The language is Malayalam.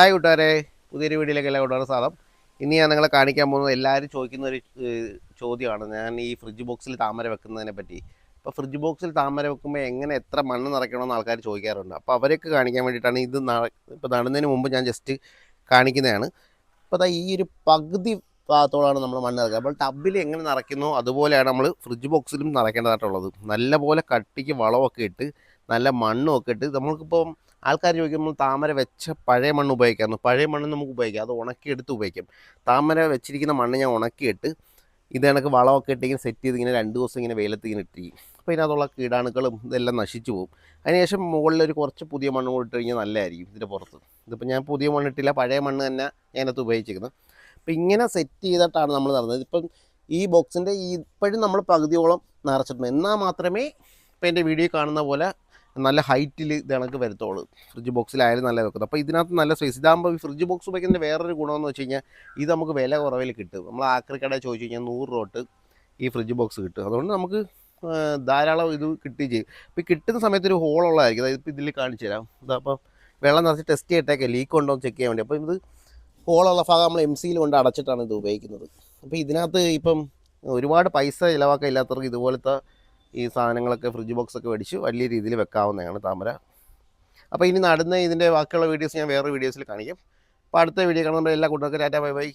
ഹായ് കൂട്ടുകാരെ പുതിയൊരു വീഡിയോയിലേക്ക് എല്ലാ കൂട്ടുകാരും സാധം ഇനി ഞാൻ നിങ്ങളെ കാണിക്കാൻ പോകുന്നത് എല്ലാവരും ചോദിക്കുന്ന ഒരു ചോദ്യമാണ്. ഞാൻ ഈ ഫ്രിഡ്ജ് ബോക്സിൽ താമര വെക്കുന്നതിനെ പറ്റി. അപ്പോൾ ഫ്രിഡ്ജ് ബോക്സിൽ താമര വെക്കുമ്പോൾ എങ്ങനെ എത്ര മണ്ണ് നിറയ്ക്കണമെന്ന് ആൾക്കാർ ചോദിക്കാറുണ്ട്. അപ്പോൾ അവരൊക്കെ കാണിക്കാൻ വേണ്ടിയിട്ടാണ് ഇത് ഇപ്പോൾ നടുന്നതിന് മുമ്പ് ഞാൻ ജസ്റ്റ് കാണിക്കുന്നതാണ്. അപ്പോൾ ഈ ഒരു പകുതി ഭാഗത്തോളാണ് നമ്മൾ മണ്ണ് നിറയ്ക്കുക അപ്പോൾ ടബിൽ എങ്ങനെ നിറയ്ക്കുന്നോ അതുപോലെയാണ് നമ്മൾ ഫ്രിഡ്ജ് ബോക്സിലും നിറയ്ക്കേണ്ടതായിട്ടുള്ളത്. നല്ലപോലെ കട്ടിക്ക് വളമൊക്കെ ഇട്ട് നല്ല മണ്ണും ഒക്കെ ഇട്ട് നമ്മൾക്കിപ്പം ആൾക്കാർ ചോദിക്കുമ്പോൾ താമര വെച്ച പഴയ മണ്ണ് ഉപയോഗിക്കാമെന്ന് പഴയ മണ്ണ് നമുക്ക് ഉപയോഗിക്കാം. അത് ഉണക്കിയെടുത്ത് ഉപയോഗിക്കാം. താമര വെച്ചിരിക്കുന്ന മണ്ണ് ഞാൻ ഉണക്കിയിട്ട് ഇത് കണക്ക് വളമൊക്കെ ഇട്ടിങ്ങനെ സെറ്റ് ചെയ്ത് ഇങ്ങനെ രണ്ട് ദിവസം ഇങ്ങനെ വെയിലത്ത് ഇങ്ങനെ ഇട്ടിരിക്കും അപ്പോൾ ഇതിനകത്തുള്ള കീടാണുക്കളും ഇതെല്ലാം നശിച്ചു പോകും. അതിനുശേഷം മുകളിൽ ഒരു കുറച്ച് പുതിയ മണ്ണ് കൂടി ഇട്ട് കഴിഞ്ഞാൽ നല്ലതായിരിക്കും ഇതിന്റെ പുറത്ത്. ഇതിപ്പോൾ ഞാൻ പുതിയ മണ്ണ് ഇട്ടില്ല പഴയ മണ്ണ് തന്നെ ഞാനത് ഉപയോഗിച്ചിരിക്കുന്നത് അപ്പോൾ ഇങ്ങനെ സെറ്റ് ചെയ്തിട്ടാണ് നമ്മൾ നടന്നത്. ഇപ്പം ഈ ബോക്സിന്റെ ഇപ്പോഴും നമ്മൾ പകുതിയോളം നിറച്ചിട്ടുണ്ട്. എന്നാൽ മാത്രമേ ഇപ്പം എന്റെ വീഡിയോ കാണുന്ന പോലെ നല്ല ഹൈറ്റിൽ ഇത് കണക്ക് വരത്തുള്ളൂ. ഫ്രിഡ്ജ് ബോക്സിലായാലും നല്ല വെക്കുന്നത്. അപ്പോൾ ഇതിനകത്ത് നല്ല സ്പേസ് ഇതാകുമ്പോൾ ഈ ഫ്രിഡ്ജ് ബോക്സ് ഉപയോഗിക്കുന്നതിന്റെ വേറൊരു ഗുണമെന്ന് വെച്ച് കഴിഞ്ഞാൽ ഇത് നമുക്ക് വില കുറവിൽ കിട്ടും. നമ്മൾ ആക്രി കടയിൽ ചോദിച്ചു കഴിഞ്ഞാൽ നൂറ് തൊട്ട് ഈ ഫ്രിഡ്ജ് ബോക്സ് കിട്ടും. അതുകൊണ്ട് നമുക്ക് ധാരാളം ഇത് കിട്ടുകയും ചെയ്യും. ഇപ്പോൾ കിട്ടുന്ന സമയത്ത് ഒരു ഹോളുള്ളതായിരിക്കും അതായത് ഇപ്പോൾ ഇതിൽ കാണിച്ചു തരാം. ഇതാ അപ്പോൾ വെള്ളം നിറച്ച് ടെസ്റ്റ് ചെയ്തിട്ടേക്കെ ലീക്ക് ഉണ്ടോ എന്ന് ചെക്ക് ചെയ്യാൻ വേണ്ടി. അപ്പോൾ ഇത് ഹോളുള്ള ഭാഗം നമ്മൾ എം സിയിൽ കൊണ്ട് അടച്ചിട്ടാണ് ഇത് ഉപയോഗിക്കുന്നത്. അപ്പോൾ ഇതിനകത്ത് ഇപ്പം ഒരുപാട് പൈസ ചിലവാക്കാൻ ഇല്ലാത്തവർക്ക് ഇതുപോലത്തെ ഈ സാധനങ്ങളൊക്കെ ഫ്രിഡ്ജ് ബോക്സ് ഒക്കെ മേടിച്ച് വലിയ രീതിയിൽ വെക്കാവുന്നതാണ് താമര. അപ്പോൾ ഇനി നടുന്ന ഇതിന്റെ ബാക്കിയുള്ള വീഡിയോസ് ഞാൻ വേറെ വീഡിയോസിൽ കാണിക്കും. അപ്പോൾ അടുത്ത വീഡിയോ കാണുമ്പോൾ എല്ലാ കൂട്ടുകാർക്കും ടാറ്റ ബൈ ബൈ.